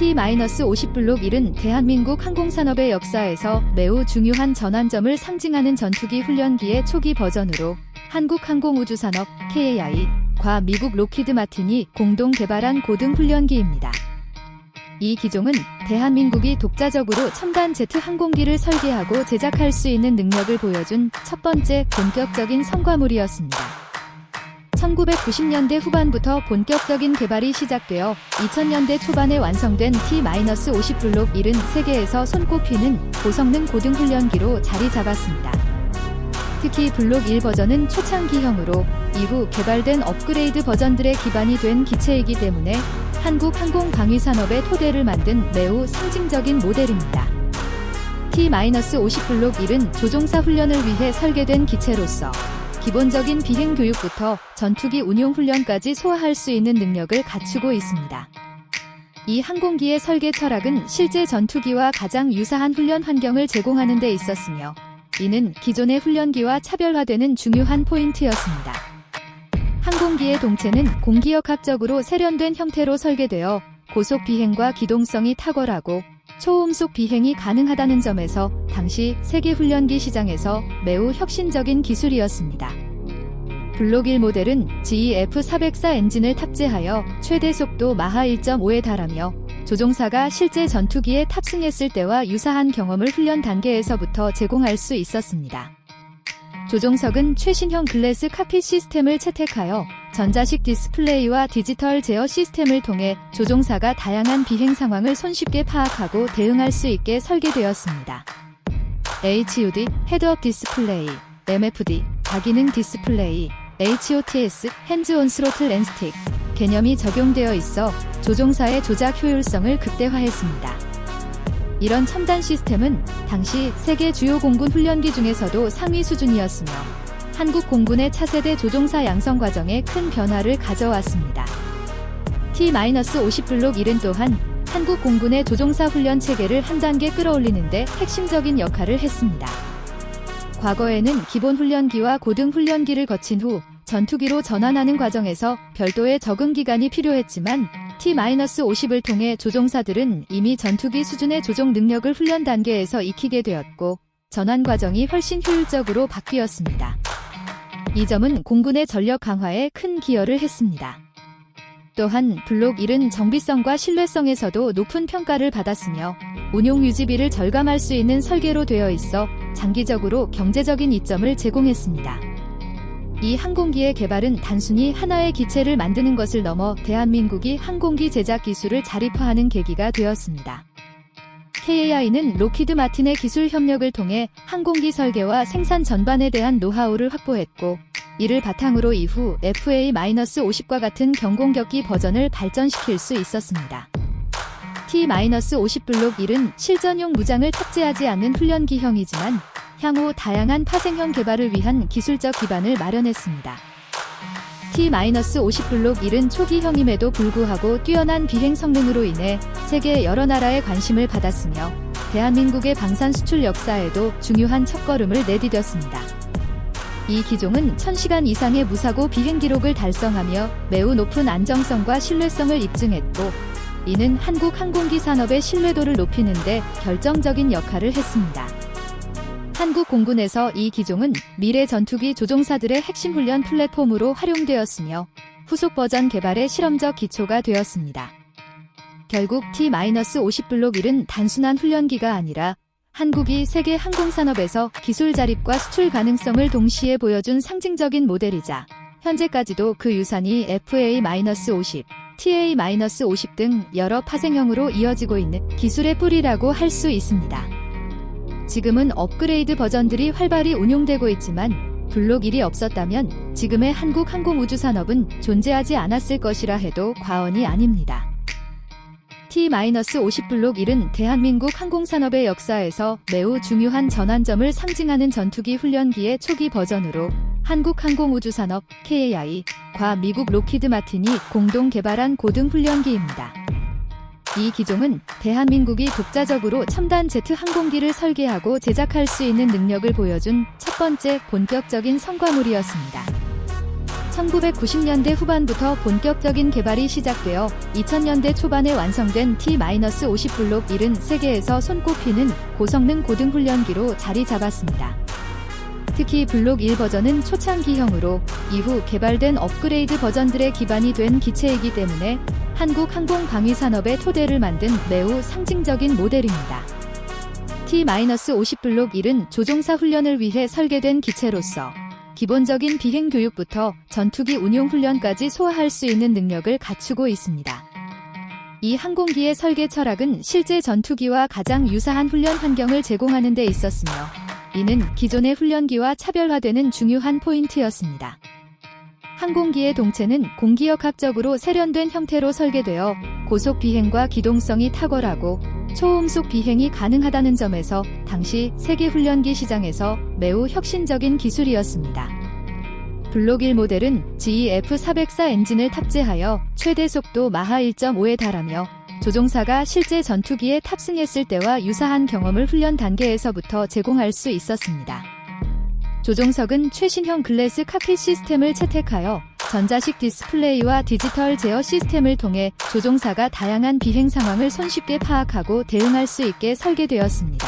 T-50 블록 1은 대한민국 항공산업의 역사에서 매우 중요한 전환점을 상징하는 전투기 훈련기의 초기 버전으로 한국항공우주산업 KAI 과 미국 로키드 마틴이 공동 개발한 고등 훈련기입니다. 이 기종은 대한민국이 독자적으로 첨단 제트 항공기를 설계하고 제작할 수 있는 능력을 보여준 첫 번째 본격적인 성과물이었습니다. 1990년대 후반부터 본격적인 개발이 시작되어 2000년대 초반에 완성된 T-50 블록 1은 세계에서 손꼽히는 고성능 고등훈련기로 자리 잡았습니다. 특히 블록 1 버전은 초창기형으로 이후 개발된 업그레이드 버전들의 기반이 된 기체이기 때문에 한국 항공 방위 산업의 토대를 만든 매우 상징적인 모델입니다. T-50 블록 1은 조종사 훈련을 위해 설계된 기체로서 기본적인 비행 교육부터 전투기 운용 훈련까지 소화할 수 있는 능력을 갖추고 있습니다. 이 항공기의 설계 철학은 실제 전투기와 가장 유사한 훈련 환경을 제공하는 데 있었으며 이는 기존의 훈련기와 차별화되는 중요한 포인트였습니다. 항공기의 동체는 공기역학적으로 세련된 형태로 설계되어 고속 비행과 기동성이 탁월하고 초음속 비행이 가능하다는 점에서 당시 세계 훈련기 시장에서 매우 혁신적인 기술이었습니다. 블록 1 모델은 GEF404 엔진을 탑재하여 최대 속도 마하 1.5에 달하며 조종사가 실제 전투기에 탑승했을 때와 유사한 경험을 훈련 단계에서부터 제공할 수 있었습니다. 조종석은 최신형 글래스 카핏 시스템을 채택하여 전자식 디스플레이와 디지털 제어 시스템을 통해 조종사가 다양한 비행 상황을 손쉽게 파악하고 대응할 수 있게 설계되었습니다. HUD, 헤드업 디스플레이, MFD, 다기능 디스플레이, HOTS, 핸즈온 스로틀 앤 스틱 개념이 적용되어 있어 조종사의 조작 효율성을 극대화했습니다. 이런 첨단 시스템은 당시 세계 주요 공군 훈련기 중에서도 상위 수준이었으며 한국 공군의 차세대 조종사 양성 과정에 큰 변화를 가져왔습니다. T-50 블록 1은 또한 한국 공군의 조종사 훈련 체계를 한 단계 끌어올리는데 핵심적인 역할을 했습니다. 과거에는 기본 훈련기와 고등 훈련기를 거친 후 전투기로 전환하는 과정에서 별도의 적응 기간이 필요했지만 T-50을 통해 조종사들은 이미 전투기 수준의 조종 능력을 훈련 단계에서 익히게 되었고 전환 과정이 훨씬 효율적으로 바뀌었습니다. 이 점은 공군의 전력 강화에 큰 기여를 했습니다. 또한 블록 1은 정비성과 신뢰성에서도 높은 평가를 받았으며 운용 유지비를 절감할 수 있는 설계로 되어 있어 장기적으로 경제적인 이점을 제공했습니다. 이 항공기의 개발은 단순히 하나의 기체를 만드는 것을 넘어 대한민국이 항공기 제작 기술을 자립화하는 계기가 되었습니다. KAI는 로키드 마틴의 기술 협력을 통해 항공기 설계와 생산 전반에 대한 노하우를 확보했고, 이를 바탕으로 이후 FA-50과 같은 경공격기 버전을 발전시킬 수 있었습니다. T-50 블록 1은 실전용 무장을 탑재하지 않는 훈련기형이지만 향후 다양한 파생형 개발을 위한 기술적 기반을 마련했습니다. T-50 블록 1은 초기형임에도 불구하고 뛰어난 비행 성능으로 인해 세계 여러 나라의 관심을 받았으며 대한민국의 방산 수출 역사에도 중요한 첫걸음을 내디뎠습니다. 이 기종은 1000시간 이상의 무사고 비행 기록을 달성하며 매우 높은 안정성과 신뢰성을 입증했고 이는 한국 항공기 산업의 신뢰도를 높이는 데 결정적인 역할을 했습니다. 한국 공군에서 이 기종은 미래 전투기 조종사들의 핵심 훈련 플랫폼으로 활용되었으며 후속 버전 개발의 실험적 기초가 되었습니다. 결국 T-50 블록 1은 단순한 훈련기가 아니라 한국이 세계 항공산업에서 기술 자립과 수출 가능성을 동시에 보여준 상징적인 모델이자 현재까지도 그 유산이 FA-50, TA-50 등 여러 파생형으로 이어지고 있는 기술의 뿌리라고 할 수 있습니다. 지금은 업그레이드 버전들이 활발히 운용되고 있지만 블록 1이 없었다면 지금의 한국 항공우주 산업은 존재하지 않았을 것이라 해도 과언이 아닙니다. T-50 블록 1은 대한민국 항공산업의 역사에서 매우 중요한 전환점을 상징하는 전투기 훈련기의 초기 버전으로 한국항공우주산업 KAI 과 미국 로키드 마틴이 공동 개발한 고등 훈련기입니다. 이 기종은 대한민국이 독자적으로 첨단 제트 항공기를 설계하고 제작할 수 있는 능력을 보여준 첫 번째 본격적인 성과물이었습니다. 1990년대 후반부터 본격적인 개발이 시작되어 2000년대 초반에 완성된 T-50 블록 1은 세계에서 손꼽히는 고성능 고등훈련기로 자리 잡았습니다. 특히 블록 1 버전은 초창기형으로 이후 개발된 업그레이드 버전들의 기반이 된 기체이기 때문에 한국 항공 방위 산업의 토대를 만든 매우 상징적인 모델입니다. T-50 블록 1은 조종사 훈련을 위해 설계된 기체로서 기본적인 비행 교육부터 전투기 운용 훈련까지 소화할 수 있는 능력을 갖추고 있습니다. 이 항공기의 설계 철학은 실제 전투기와 가장 유사한 훈련 환경을 제공하는 데 있었으며 이는 기존의 훈련기와 차별화되는 중요한 포인트였습니다. 항공기의 동체는 공기역학적으로 세련된 형태로 설계되어 고속 비행과 기동성이 탁월하고 초음속 비행이 가능하다는 점에서 당시 세계 훈련기 시장에서 매우 혁신적인 기술이었습니다. 블록 1 모델은 GEF404 엔진을 탑재하여 최대 속도 마하 1.5에 달하며 조종사가 실제 전투기에 탑승했을 때와 유사한 경험을 훈련 단계에서부터 제공할 수 있었습니다. 조종석은 최신형 글래스 카핏 시스템을 채택하여 전자식 디스플레이와 디지털 제어 시스템을 통해 조종사가 다양한 비행 상황을 손쉽게 파악하고 대응할 수 있게 설계되었습니다.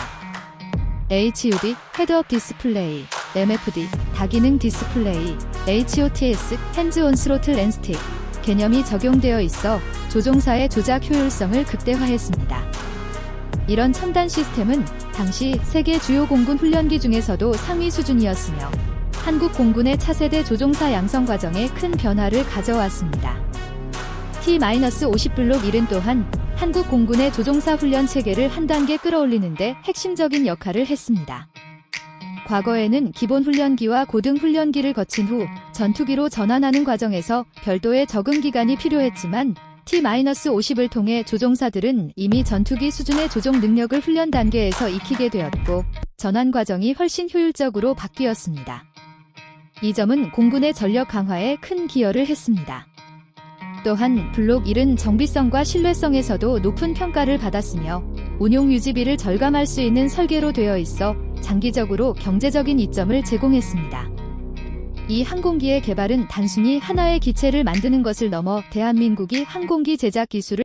HUD, 헤드업 디스플레이, MFD, 다기능 디스플레이, HOTS, 핸즈온 스로틀 앤스틱 개념이 적용되어 있어 조종사의 조작 효율성을 극대화했습니다. 이런 첨단 시스템은 당시 세계 주요 공군 훈련기 중에서도 상위 수준이었으며 한국 공군의 차세대 조종사 양성 과정에 큰 변화를 가져왔습니다. T-50 블록 1은 또한 한국 공군의 조종사 훈련 체계를 한 단계 끌어올리는데 핵심적인 역할을 했습니다. 과거에는 기본 훈련기와 고등 훈련기를 거친 후 전투기로 전환하는 과정에서 별도의 적응 기간이 필요했지만 T-50을 통해 조종사들은 이미 전투기 수준의 조종 능력을 훈련 단계에서 익히게 되었고 전환 과정이 훨씬 효율적으로 바뀌었습니다. 이 점은 공군의 전력 강화에 큰 기여를 했습니다. 또한 블록 1은 정비성과 신뢰성에서도 높은 평가를 받았으며 운용 유지비를 절감할 수 있는 설계로 되어 있어 장기적으로 경제적인 이점을 제공했습니다. 이 항공기의 개발은 단순히 하나의 기체를 만드는 것을 넘어 대한민국이 항공기 제작 기술을